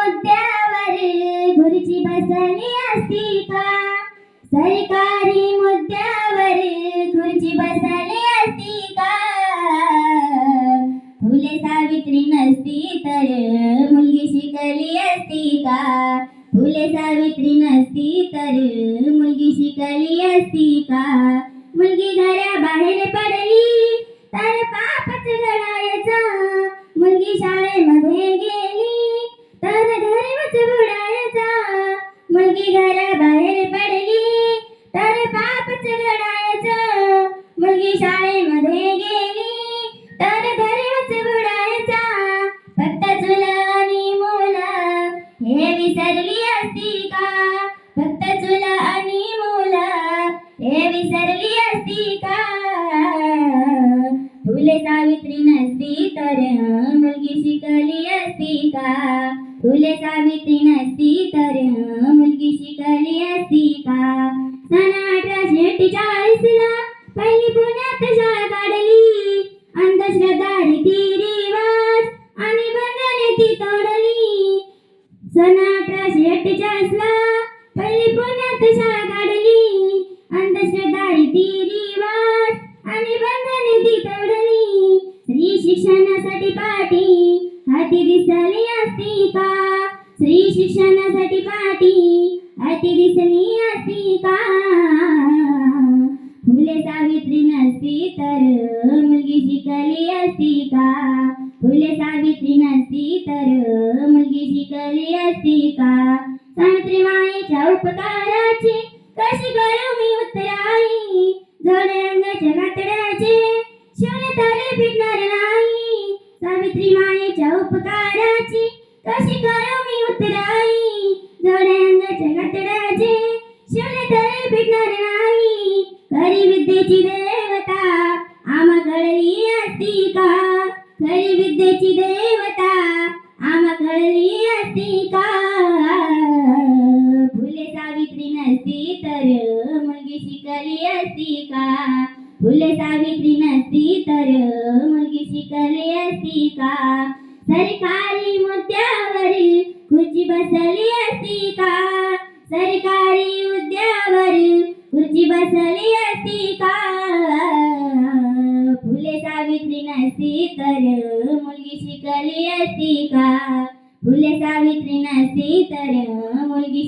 मुद्द्यावर खुर्ची बसली असती का? सरकारी मुद्द्यावर खुर्ची बसली असती का? फुले सावित्री नसती तर मुलगी शिकली असती का? फुले सावित्री नसती तर मुलगी शिकली असती का? मुलगी घराबाहेर पडली तर पापच घडायचा मुलगी शाळेमध्ये गेली मुलगी घराबाहेर पडली. तर पापच घडायचं मुलगी शाळेमध्ये गेली. तर धर्मच बुडायचा. फक्त चुला आणि मुलं हे विसरली असती का? फक्त चुला आणि मुलं हे विसरली असती का? फुले सावित्री नसती तर का? फुले सावित्री नसती तर मुलगी शिकली असती का? सन अठराशे अठ्ठेचाळीस ला पहिली पुण्यात शाळा काढली. अंधश्रद्धा रीती आणि बंधने ती तोडली. सन अठराशे अठ्ठेचाळीस ला पहिली पुण्यात शाळा काढली. अंधश्रद्धा रीती आणि बंधने ती तोडली. स्त्री शिक्षणासाठी पाठी अति दिसली असती का? स्त्री शिक्षणासाठी पाठी अति दिसली असती का? फुले सावित्री नसती तर मुलगी शिकली असती का? फुले सावित्री नसती तर मुलगी शिकली असती का? सावित्री मायेच्या उपकाराची कशी करू मी उत्तराई? जोडे रंगाच्या गातड्याचे शिवले तारे फिटणार नाही सावित्री मायेच्या उपकाराची कशी करू मी उतराई? जोडे अंगाच्या गातड्याचे शिवले तरी भेटणार नाही. खरी विद्येची देवता आम्हा कळली असती का? खरी विद्येची देवता आम्हा कळली असती का? फुले सावित्री नसती तर मुलगी शिकली असती का? फुले सावित्री नसती तर मुलगी ऐकली असती का? सरकारी मुद्द्यावर खुर्ची बसली असती का? सरकारी मुद्द्यावर खुर्ची बसली असती का? फुले सावित्री नसती तर मुलगी शिकली असती का? फुले सावित्री नसती तर मुलगी